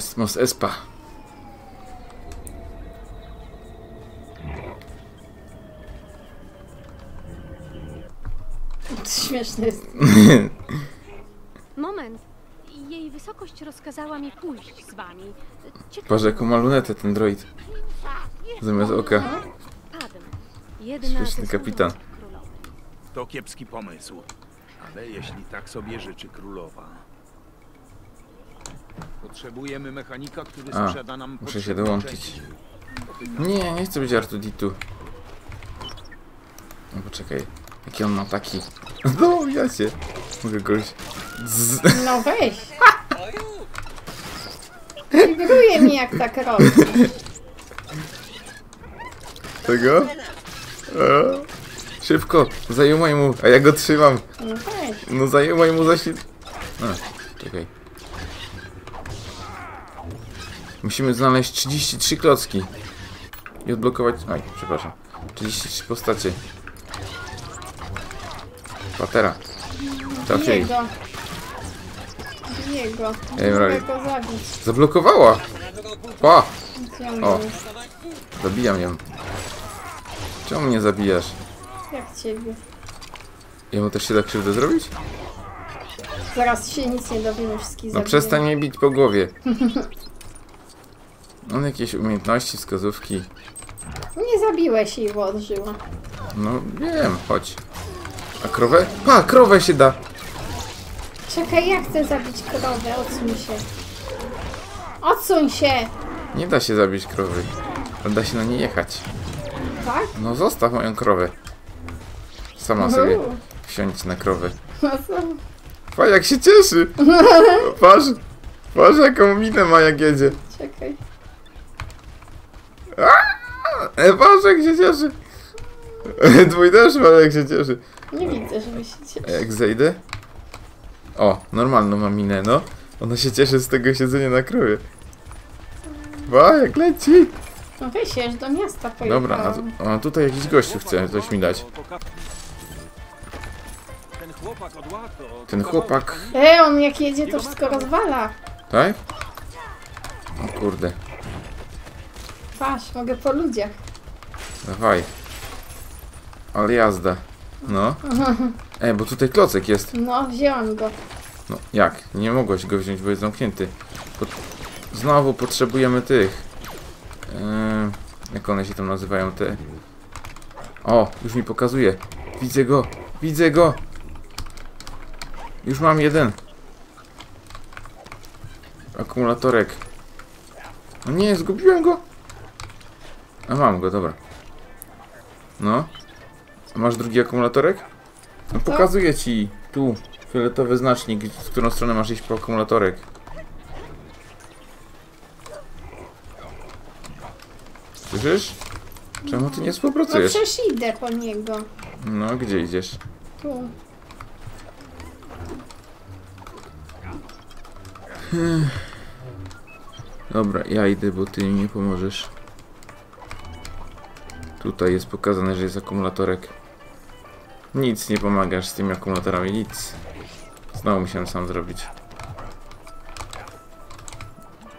Jest, most Espa. Śmieszne jest. Moment. Jej wysokość rozkazała mi pójść z wami. Ciekawe, Boże, jaką ma lunetę ten droid. Zamiast oka. Śmieszny kapitan. To kiepski pomysł. Ale jeśli tak sobie życzy królowa. Potrzebujemy mechanika, który A, sprzeda nam muszę się dołączyć. części. Nie, nie chcę być Artuditu. No poczekaj. Jaki on ma taki... No, ja się. Mogę goś... Z... No weź. Wibruje mi jak tak robi. Tego? A, szybko, zajumaj mu, a ja go trzymam. No weź. No zajumaj mu zaświet... A, czekaj. Musimy znaleźć 33 klocki. I odblokować... Aj, przepraszam. 33 postacie. Patera. Trafiej. go. Bije go. Ej, Mogę mrawie. go zabić. Zablokowała! Pa! Gdzie on O. jest? Zabijam ją. Czemu mnie zabijasz? Jak ciebie. Jemu też się da krzywdę zrobić? Zaraz się nic nie dowiemy, wszystkich No zabiję. przestań mnie bić po głowie. On jakieś umiejętności, wskazówki. Nie zabiłeś jej, bo odżyła. No wiem, chodź. A krowę? Pa, krowę się da! Czekaj, ja chcę zabić krowę, odsuń się. Odsuń się! Nie da się zabić krowy. Ale da się na nie jechać. Tak? No zostaw moją krowę. Sama sobie Uhu. wsiądź na krowę. No co? Pa, jak się cieszy! Patrz, patrz jaką minę ma jak jedzie. Czekaj. E, jak się cieszy. Twój też ma jak się cieszy. Nie widzę, żeby się cieszyć. A Jak zejdę? O, normalną ma minę, no. Ona się cieszy z tego siedzenia na krowie. Ba, jak leci! No weź, ja już do miasta pojechałam. Dobra, a, tu, a tutaj jakiś gościu chce coś mi dać. Ten chłopak... E, on jak jedzie, to wszystko rozwala. Tak? O kurde, Patrz, mogę po ludziach. dawaj. Ale jazda. No. Ej, bo tutaj klocek jest. No, wzięłam go. No, jak? Nie mogłeś go wziąć, bo jest zamknięty. Pot... Znowu potrzebujemy tych. Yy, jak one się tam nazywają, te... O, już mi pokazuje. Widzę go, widzę go. Już mam jeden. Akumulatorek. O nie, zgubiłem go. A mam go, dobra. No. A masz drugi akumulatorek? No pokazuję ci. Tu. Fioletowy znacznik, w którą stronę masz iść po akumulatorek. Słyszysz? Czemu ty nie No współpracujesz? przecież idę po niego. No, gdzie idziesz? Tu. Dobra, ja idę, bo ty mi nie pomożesz. Tutaj jest pokazane, że jest akumulatorek. Nic nie pomagasz z tymi akumulatorami, nic. Znowu musiałem sam zrobić.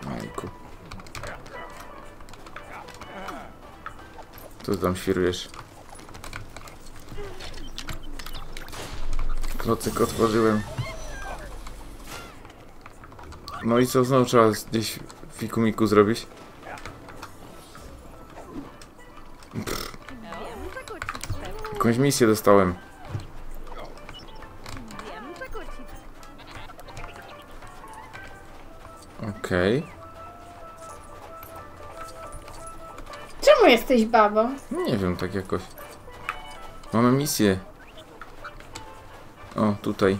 Majku. Co tam świrujesz? Klocek otworzyłem. No i co, znowu trzeba gdzieś fikumiku zrobić? Jakąś misję dostałem. Okej. Czemu jesteś babą? Nie wiem, tak jakoś. Mamy misję. O, tutaj.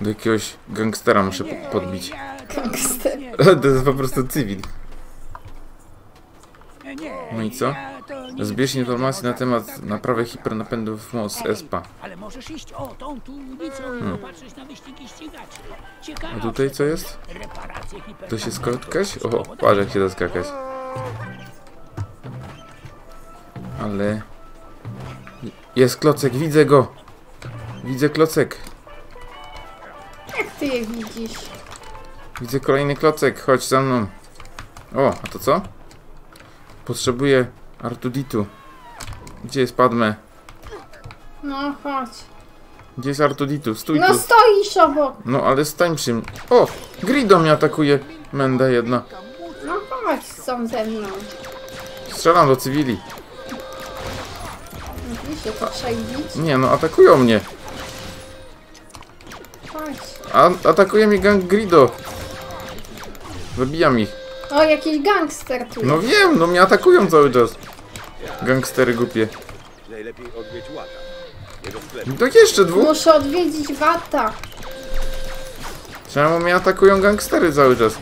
Do jakiegoś gangstera muszę po- podbić. Gangster. to jest po prostu cywil. No i co? Zbierz informacje na temat naprawy hipernapędów MOS ESPA. Ale możesz iść o tą tu ulicą i popatrzeć na wyścigi ścigaczy. Ciekawe. Hmm. A tutaj co jest? To się skotkać? O, patrz jak się da skakać. Ale... Jest klocek, widzę go! Widzę klocek. Jak ty je widzisz? Widzę kolejny klocek, chodź za mną. O, a to co? Potrzebuję Artuditu. Gdzie jest Padme? No chodź. Gdzie jest Artuditu? Stój No tu. stoisz obok. No ale stań przy mnie. O! Grido mnie atakuje. Menda jedna. No chodź, są ze mną. Strzelam do cywili. Oczywiście to trzeba ich bić. Nie no, atakują mnie. Chodź. A atakuje mnie gang Grido. Zabijam ich. O, jakiś gangster tu No wiem, no mnie atakują cały czas. Gangstery głupie. Najlepiej odwiedź Łata. No To jeszcze dwóch. Muszę odwiedzić Wata. Czemu mnie atakują gangstery cały czas?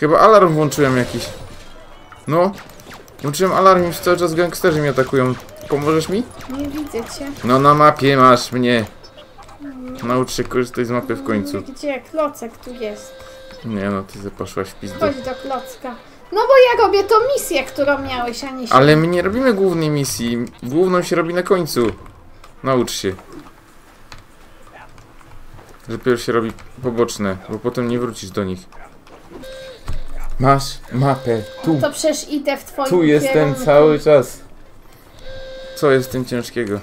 Chyba alarm włączyłem jakiś. No. Włączyłem alarm już cały czas gangsterzy mnie atakują. Pomożesz mi? Nie widzę cię. No na mapie masz mnie. Naucz się korzystać z mapy w końcu. Gdzie? Klocek tu jest. Nie no, ty poszłaś w pizdu. Chodź do klocka. No bo ja robię tą misję, którą miałeś, a nie się. Ale my nie robimy głównej misji. Główną się robi na końcu. Naucz się. Dopiero się robi poboczne, bo potem nie wrócisz do nich. Masz mapę. Tu. To przecież idę w twoim Tu jestem kierunku. cały czas. Co jest w tym ciężkiego?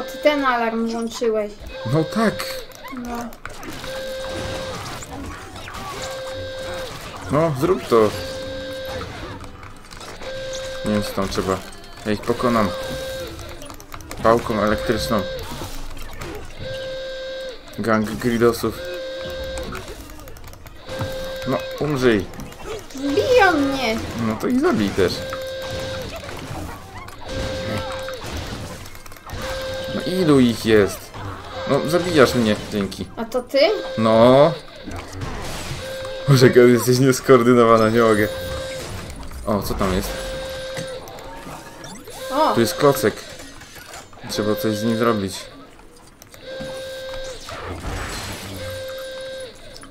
Bo ty ten alarm włączyłeś. No tak. No. No, zrób to. Nie wiem, co tam trzeba. Ja ich pokonam. Pałką elektryczną. Gang gridosów. No, umrzyj. Biją mnie. No to ich zabij też. Ilu ich jest? No zabijasz mnie, dzięki. A to ty? No. Może jak jesteś nieskoordynowana, nie mogę. O, co tam jest? O, Tu jest klocek. Trzeba coś z nim zrobić.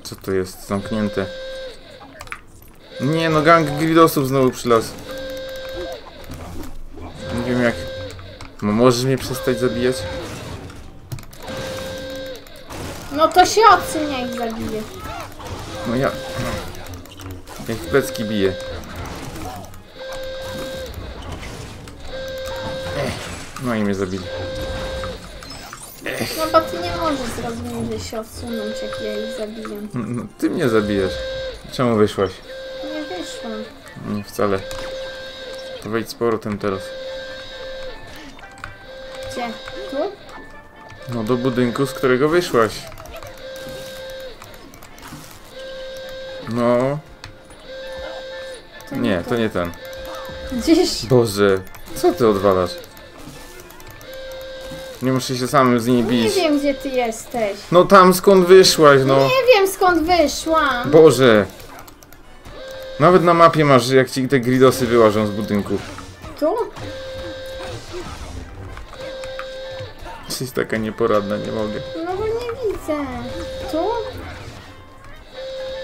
Co to jest? Zamknięte. Nie no, gang gridosów znowu przylazł. Nie wiem jak... No, możesz mnie przestać zabijać? no to się odsunie i zabije. No ja... Jak w plecki bije. No i mnie zabili. No bo ty nie możesz zrozumieć, że się odsunąć, jak ja ich zabiję. No, ty mnie zabijesz. Czemu wyszłaś? Nie wyszłam. Nie, wcale. To wejdź z powrotem teraz. Gdzie? Tu? No do budynku, z którego wyszłaś. No. To Nie, to nie ten. Gdzieś. Boże, co ty odwalasz? Nie muszę się samym z nimi Nie bić. wiem, gdzie ty jesteś. No tam skąd wyszłaś, no. Nie wiem, skąd wyszłam. Boże. Nawet na mapie masz, jak ci te gridosy wyłażą z budynku. Tu? Jesteś taka nieporadna, nie mogę. No bo nie widzę. Tu?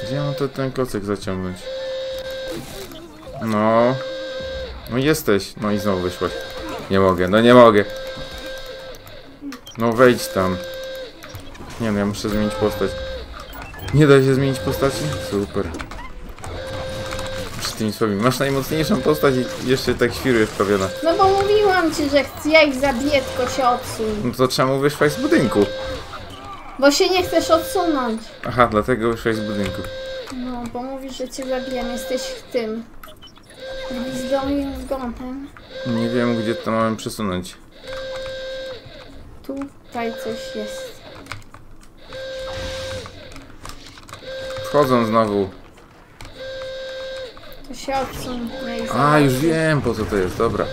Gdzie mam to, ten klocek zaciągnąć? No. No jesteś. No i znowu wyszłaś. Nie mogę, no nie mogę. No wejdź tam. Nie no, ja muszę zmienić postać. Nie da się zmienić postaci? Super. Przy tym słabym. Masz najmocniejszą postać i jeszcze tak świrujesz prawiona. No bo mówiłam ci, że chcę, ja ich zabiję, tylko się odsuń. No to czemu wyszłaś z budynku? Bo się nie chcesz odsunąć. Aha, dlatego wyszłaś z budynku. No, bo mówisz, że cię zabijam, jesteś w tym. Gwizdowym zgonem. Nie wiem, gdzie to mamy przesunąć. Tutaj coś jest. Wchodzą znowu. To się odsuń. Ich A, już wiem po co to jest, dobra.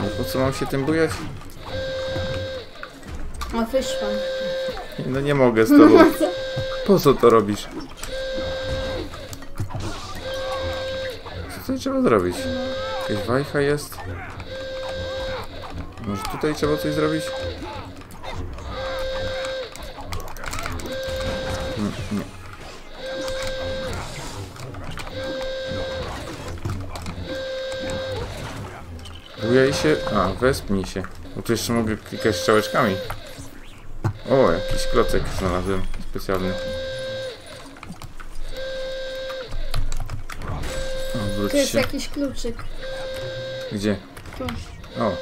Ale po co mam się tym bujać? O, wyszłam. No nie mogę z tobą. Po co to robisz? Co tutaj trzeba zrobić? Jakaś wajcha jest? Może tutaj trzeba coś zrobić? Bujaj się. A, wespnij się. Bo tu jeszcze mogę klikać strzałeczkami. O, jakiś klocek znalazłem specjalny. Obróć Tu jest się. jakiś kluczyk. Gdzie? Tu. O.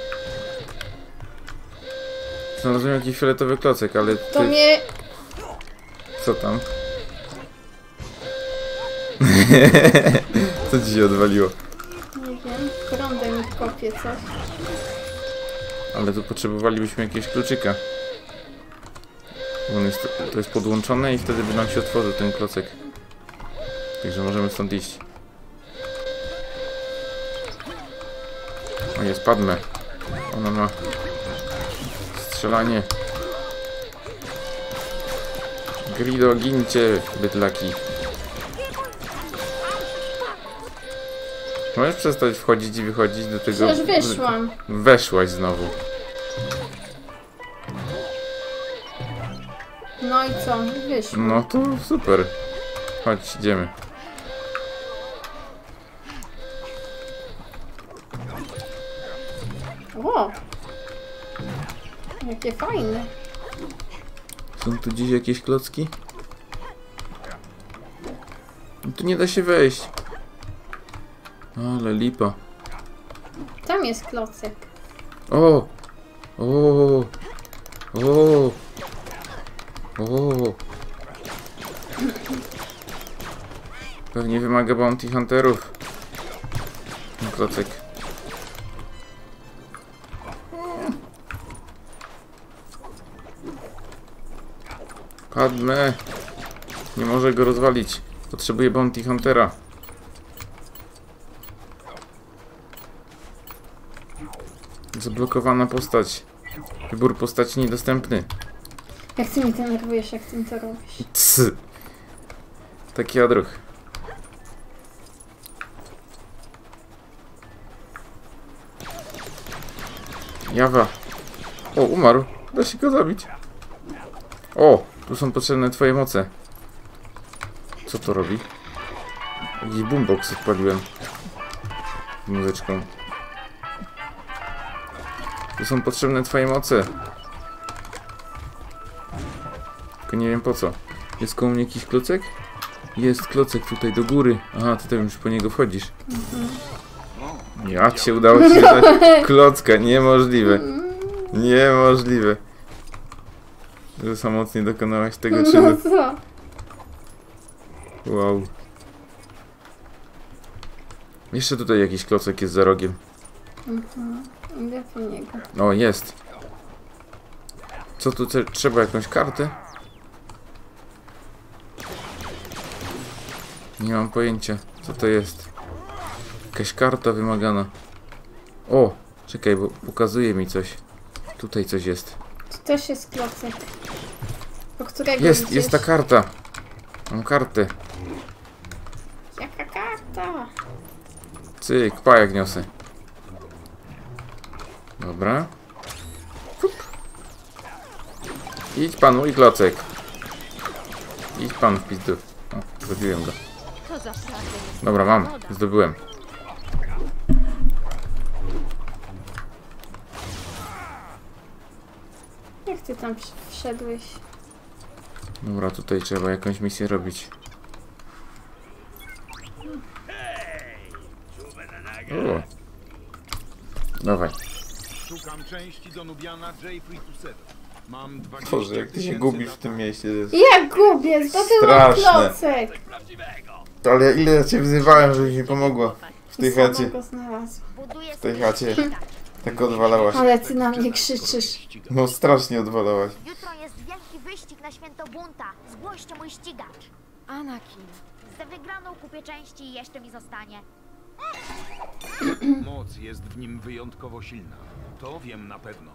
Znalazłem jakiś fioletowy klocek, ale To ty... mnie... Co tam? Co ci się odwaliło? Nie wiem. Prądem mi coś. Ale tu potrzebowalibyśmy jakiegoś kluczyka. On jest, to jest podłączone i wtedy by nam się otworzył ten klocek. Także możemy stąd iść. O, jest Padme. Ona ma strzelanie. Grido, gincie, bydlaki. Możesz przestać wchodzić i wychodzić do tego... Przecież wyszłam. Weszłaś znowu. No i co? Wyszłam. No to super. Chodź, idziemy. O! Jakie fajne. Są tu gdzieś jakieś klocki? No tu nie da się wejść. Ale lipa. Tam jest klocek. O! O! O! O! Pewnie wymaga bounty hunterów. Klocek. Padme! Nie może go rozwalić. Potrzebuje bounty huntera. Zablokowana postać. Wybór postaci niedostępny. Jak ty mi denerwujesz, jak ty mi to robisz. Cs. Taki odruch. Jawa. O, umarł. Da się go zabić. O, tu są potrzebne twoje moce. Co to robi? Jakiś boombox odpaliłem. Muzyczką. Tu są potrzebne twoje moce. Tylko nie wiem po co. Jest koło mnie jakiś klocek? Jest klocek tutaj do góry. Aha, ty tam już po niego wchodzisz. Jak się udało ci się dać klocka? Niemożliwe. Niemożliwe. Że samotnie dokonałaś tego No czynu. Wow. Jeszcze tutaj jakiś klocek jest za rogiem. Idę po niego. O, jest. Co tu trzeba? Jakąś kartę? Nie mam pojęcia, co to jest. Jakaś karta wymagana. O, czekaj, bo pokazuje mi coś. Tutaj coś jest. Tu też jest klocek. Po którego Jest, idziesz? jest ta karta. Mam kartę. Jaka karta? Cyk, pajak niosę. Dobra. Fup. Idź pan, mój klocek. Idź pan w pizdu. O, zrobiłem go. Dobra, mam. Zdobyłem. Jak ty tam wszedłeś? Dobra, tutaj trzeba jakąś misję robić. O. Dawaj. Szukam części do Nubiana Jayfree Tusedo. Mam 20 Boże, jak ty się gubisz w tym to. mieście. Ja gubię! Zdobyłam Straszne. klocek! Ale ile ja cię wzywałem, żebyś mi pomogła w tej Sama chacie. go znalazłam. Buduję W tej chacie. Tak odwalałaś. Ale ty na mnie krzyczysz. No strasznie odwalałaś. Jutro jest wielki wyścig na święto bunta. Zgłoście mój ścigacz. Anakin. Za wygraną kupię części i jeszcze mi zostanie. Moc jest w nim wyjątkowo silna. To wiem na pewno.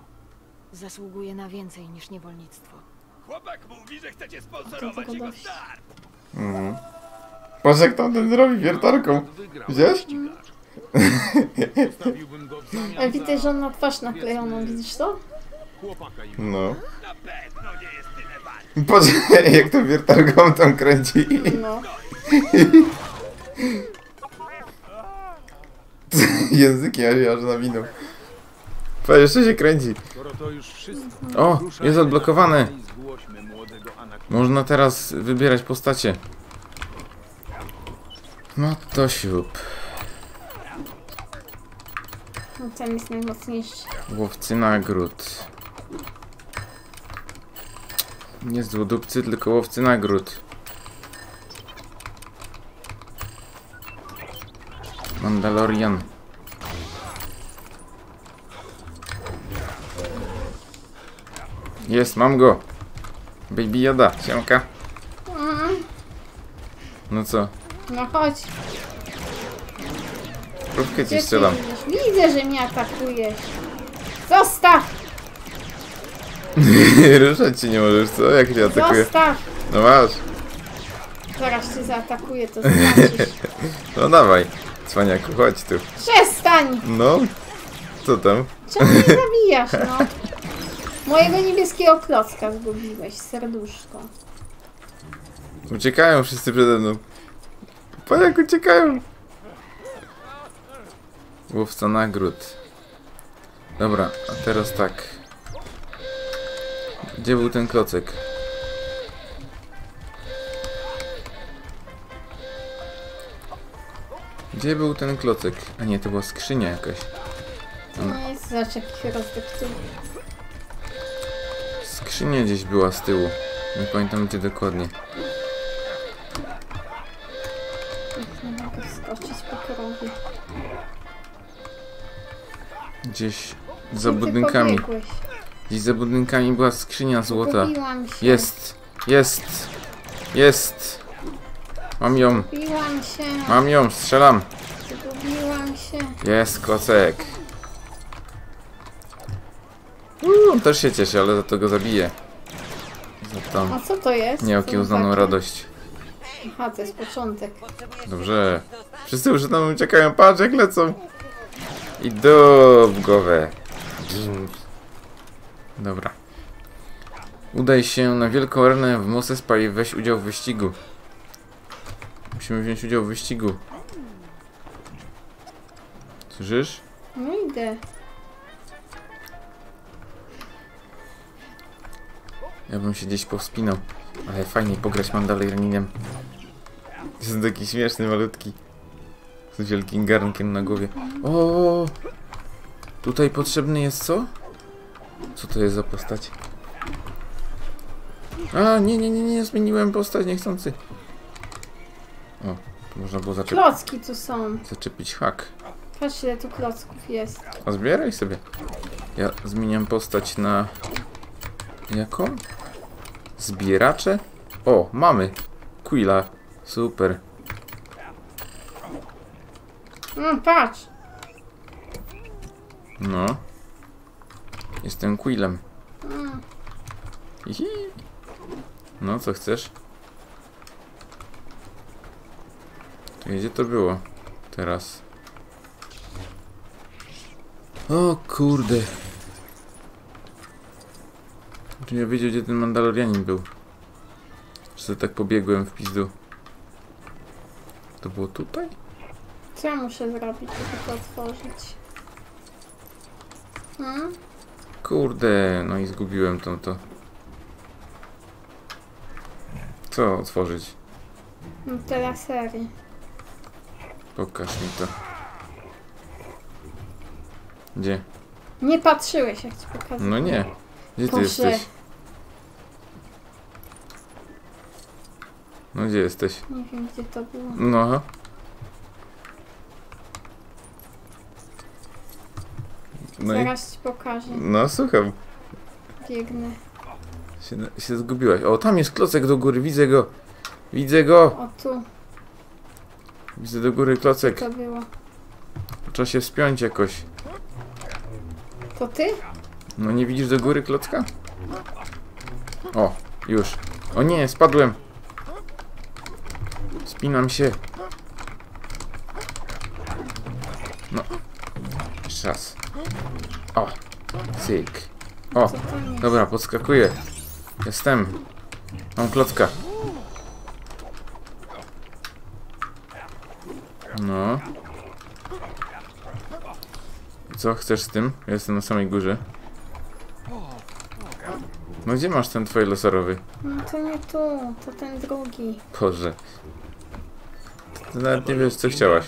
Zasługuje na więcej niż niewolnictwo. Chłopak mówi, że chcecie sponsorować jego start. Mhm. Patrz jak tamten zrobi wiertarką. Wygrał Widziałeś? ścigacz. Zostawiłbym go w zamian Ale widać, za że on ma twarz naklejoną, widzisz to? chłopaka i No. Na pewno nie jest tyle wart. Patrz jak to wiertarką tam kręci. No. Języki aż aż nawinął. Pa, jeszcze się kręci. O, jest odblokowane. Można teraz wybierać postacie. No to siup. No ten jest najmocniejszy. Łowcy nagród. Nie złodupcy, tylko łowcy nagród. Mandalorian. Jest, mam go. Baby Yoda, siemka. No co? No chodź. Próbkę ci strzelam. Widzę, że mnie atakujesz. Zostaw! Ruszać ci nie możesz, co? Jak cię atakuje? Zostaw! No masz. Zaraz cię zaatakuję, to zobaczysz. No dawaj. Cwaniaku, chodź tu. Przestań! No. Co tam? Czemu mnie zabijasz, no? Mojego niebieskiego klocka zgubiłeś, serduszko. Uciekają wszyscy przede mną. Pa jak uciekają. Łowca nagród. Dobra, a teraz tak. Gdzie był ten klocek? Gdzie był ten klocek? A nie, to była skrzynia jakaś. To nie jest rozdeptuły. Skrzynia gdzieś była z tyłu. Nie pamiętam gdzie dokładnie. Nie mogę wskoczyć po. Gdzieś Gdzie za budynkami. Gdzieś za budynkami była skrzynia złota. Jest, jest, jest. Mam ją, mam ją, strzelam. Zgubiłam się. Jest klocek. Uuu, też się cieszy, ale za to go zabiję. Za tą A co to jest? nieokiełznaną radość. Aha, to jest początek. Dobrze. Wszyscy już tam uciekają, patrz jak lecą. I do w głowę. Dobra. Udaj się na wielką arenę w Mos Espa i weź udział w wyścigu. Musimy wziąć udział w wyścigu. Słyszysz? No idę. Ja bym się gdzieś powspinał. Ale fajnie pograć Mandalorianinem. Jest taki śmieszny, malutki. Z wielkim garnkiem na głowie. O! Tutaj potrzebny jest co? Co to jest za postać? A, nie, nie, nie, nie, zmieniłem postać niechcący. O, tu można było zaczep Klocki tu są. zaczepić hak. Patrz ile tu klocków jest. A zbieraj sobie. Ja zmieniam postać na... Jaką? Zbieracze? O, mamy. Quilla. Super. No patrz. No. Jestem Quillem. Hihi. No, co chcesz? To gdzie to było? Teraz. O kurde. Czy nie wiedział gdzie ten Mandalorianin był? To tak pobiegłem w pizdu? To było tutaj? Co ja muszę zrobić, żeby to otworzyć? Hmm? Kurde, no i zgubiłem to to. Co otworzyć? No te lasery. Pokaż mi to. Gdzie? Nie patrzyłeś jak ci pokazałem. No nie. Gdzie ty jesteś? No gdzie jesteś? Nie wiem gdzie to było. No. No i... Zaraz ci pokażę. No słucham. Biegnę. Się, się zgubiłaś. O, tam jest klocek do góry, widzę go. Widzę go. O tu Widzę do góry klocek. to było. Trzeba się wspiąć jakoś. To ty? No nie widzisz do góry klocka? O, już. O nie, spadłem. Spinam się. No. Jeszcze raz. O, cyk. O, dobra, podskakuję. Jestem. Mam klocka. No. Co chcesz z tym? Ja jestem na samej górze. No gdzie masz ten twój losarowy? No to nie tu, to ten drugi. Boże. Ty nawet nie wiesz co chciałaś.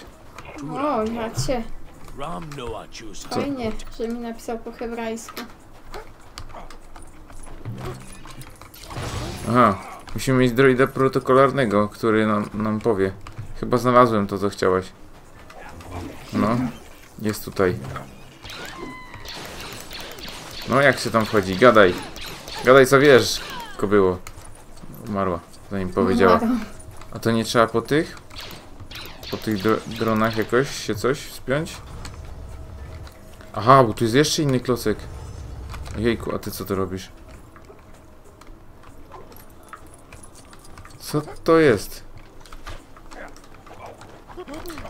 O, ja cię. Ram Noah Chus. Fajnie, że mi napisał po hebrajsku. Aha. Musimy mieć droida protokolarnego, który nam, nam powie. Chyba znalazłem to co chciałaś. No. Jest tutaj. No jak się tam wchodzi? Gadaj. Gadaj co wiesz. Tylko było. Umarła. Zanim powiedziała. A to nie trzeba po tych? Po tych dro dronach jakoś się coś wspiąć? Aha, bo tu jest jeszcze inny klocek. Jejku, a ty co to robisz? Co to jest?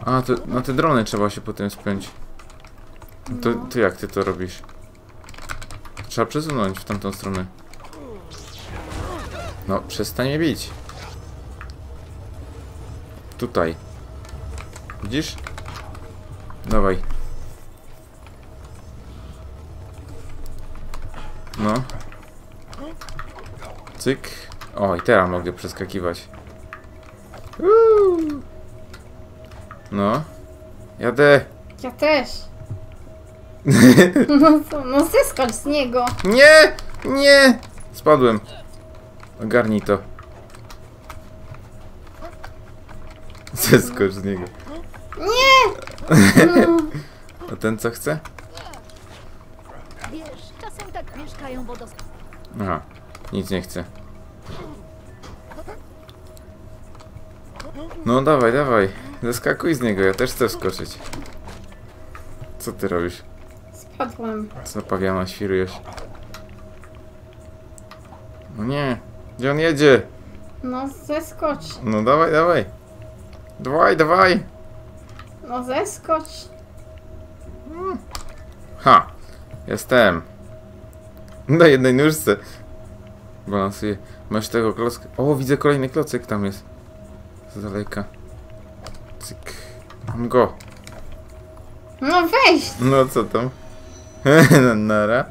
A, to na te drony trzeba się potem spiąć. To, to jak ty to robisz? Trzeba przesunąć w tamtą stronę. No, przestań bić. Tutaj. Widzisz? Dawaj. No. Cyk. O, i teraz mogę przeskakiwać. Uuu. No. Jadę. Ja też. No co, no zeskocz z niego. Nie! Nie! Spadłem. Ogarnij to. Zeskocz z niego. A ten co chce? Wiesz, czasem tak mieszkają wodospady. Aha, nic nie chce. No dawaj, dawaj. Zeskakuj z niego, ja też chcę wskoczyć. Co ty robisz? spadłam. Co pawiana świrujesz? No nie. Gdzie on jedzie? No zeskocz. No dawaj, dawaj. Dawaj, dawaj. No zeskocz. Ha! Jestem. Na jednej nóżce. Balansuję. Masz tego klocka. O, widzę kolejny klocek tam jest. Z daleka. Cyk. Mam go. No weź. No co tam? No, Nara.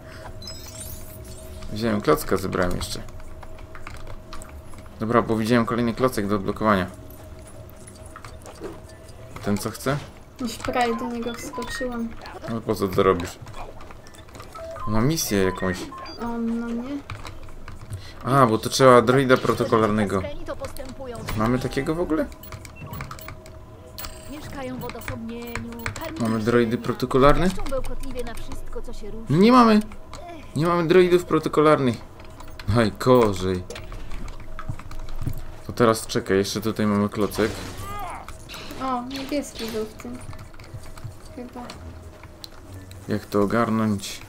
Wziąłem klocka, zebrałem jeszcze. Dobra, bo widziałem kolejny klocek do odblokowania. Ten co chce? Już prawie do niego wskoczyłam. No po co to robisz? Ma misję jakąś. O, no nie. A, bo to trzeba droida protokolarnego. Mamy takiego w ogóle? Mieszkają w odosobnieniu. karmią Mamy droidy protokolarne? Nie mamy. Nie mamy droidów protokolarnych. Najgorzej. To teraz czekaj, jeszcze tutaj mamy klocek. Niebieski był w tym. Chyba. Jak to ogarnąć?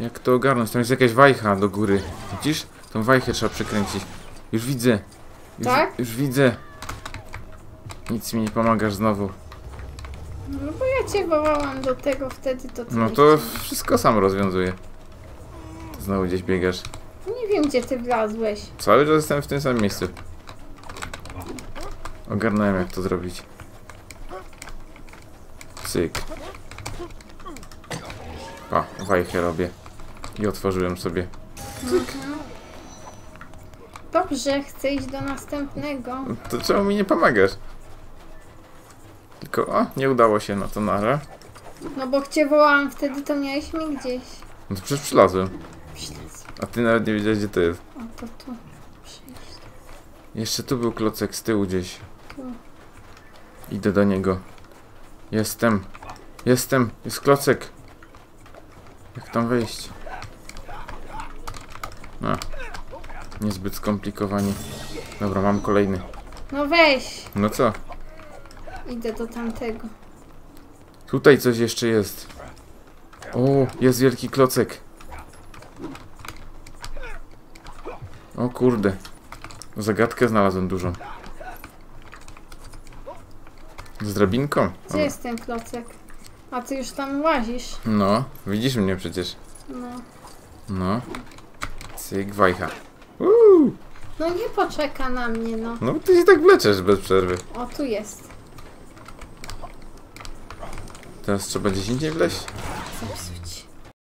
Jak to ogarnąć? Tam jest jakaś wajcha do góry. Widzisz? Tą wajchę trzeba przekręcić. Już widzę. Już, Tak? Już widzę. Nic mi nie pomagasz znowu. No bo ja cię wołałam do tego wtedy, to ty No to wszystko sam rozwiązuje. Znowu gdzieś biegasz. Nie wiem, gdzie ty wlazłeś. Cały czas jestem w tym samym miejscu. Ogarnąłem jak to zrobić. Cyk. Pa, wajchę robię. I otworzyłem sobie. Dobrze, chcę iść do następnego. To czemu mi nie pomagasz? Tylko, o, nie udało się, no to nara. No bo cię wołałam wtedy, to miałeś mi gdzieś. No to przecież przylazłem. A ty nawet nie wiedziałeś gdzie to jest. O, to tu. Przyjść. Jeszcze tu był klocek z tyłu gdzieś. Idę do niego. Jestem. Jestem. Jest klocek. Jak tam wejść? A. Niezbyt skomplikowanie. Dobra, mam kolejny. No weź. No co? Idę do tamtego. Tutaj coś jeszcze jest. O, jest wielki klocek. O kurde. Zagadkę znalazłem dużą. Z drabinką? Gdzie jest ten klocek? A ty już tam łazisz. No, widzisz mnie przecież. No. No. Cyk, wajcha. Uuu. No nie poczeka na mnie, no. No ty się tak wleczesz bez przerwy. O, tu jest. Teraz trzeba gdzieś indziej wleźć? Zepsuć.